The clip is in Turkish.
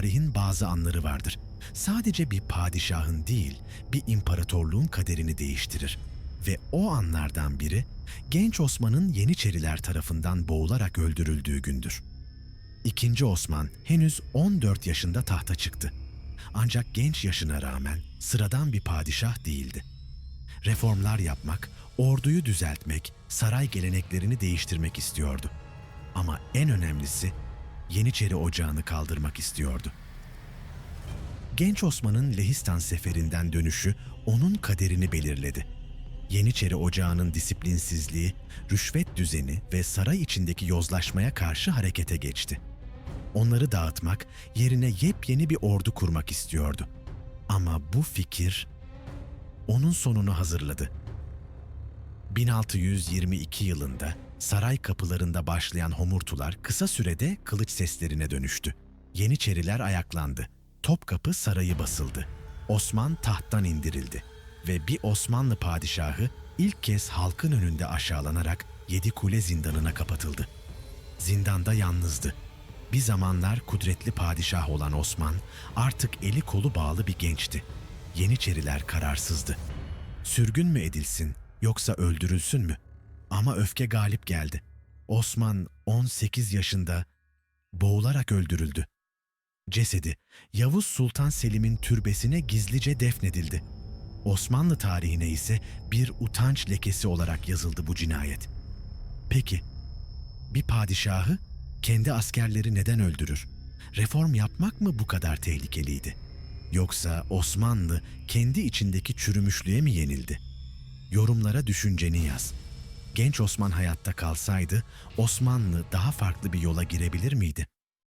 tarihin bazı anları vardır. Sadece bir padişahın değil, bir imparatorluğun kaderini değiştirir. Ve o anlardan biri, genç Osman'ın Yeniçeriler tarafından boğularak öldürüldüğü gündür. İkinci Osman henüz 14 yaşında tahta çıktı. Ancak genç yaşına rağmen sıradan bir padişah değildi. Reformlar yapmak, orduyu düzeltmek, saray geleneklerini değiştirmek istiyordu. Ama en önemlisi Yeniçeri Ocağı'nı kaldırmak istiyordu. Genç Osman'ın Lehistan seferinden dönüşü onun kaderini belirledi. Yeniçeri Ocağı'nın disiplinsizliği, rüşvet düzeni ve saray içindeki yozlaşmaya karşı harekete geçti. Onları dağıtmak, yerine yepyeni bir ordu kurmak istiyordu. Ama bu fikir onun sonunu hazırladı. 1622 yılında saray kapılarında başlayan homurtular kısa sürede kılıç seslerine dönüştü. Yeniçeriler ayaklandı. Topkapı sarayı basıldı. Osman tahttan indirildi ve bir Osmanlı padişahı ilk kez halkın önünde aşağılanarak Yedikule zindanına kapatıldı. Zindanda yalnızdı. Bir zamanlar kudretli padişah olan Osman artık eli kolu bağlı bir gençti. Yeniçeriler kararsızdı. Sürgün mü edilsin yoksa öldürülsün mü? Ama öfke galip geldi. Osman 18 yaşında boğularak öldürüldü. Cesedi Yavuz Sultan Selim'in türbesine gizlice defnedildi. Osmanlı tarihine ise bir utanç lekesi olarak yazıldı bu cinayet. Peki, bir padişahı kendi askerleri neden öldürür? Reform yapmak mı bu kadar tehlikeliydi? Yoksa Osmanlı kendi içindeki çürümüşlüğe mi yenildi? Yorumlara düşünceni yaz. Genç Osman hayatta kalsaydı Osmanlı daha farklı bir yola girebilir miydi?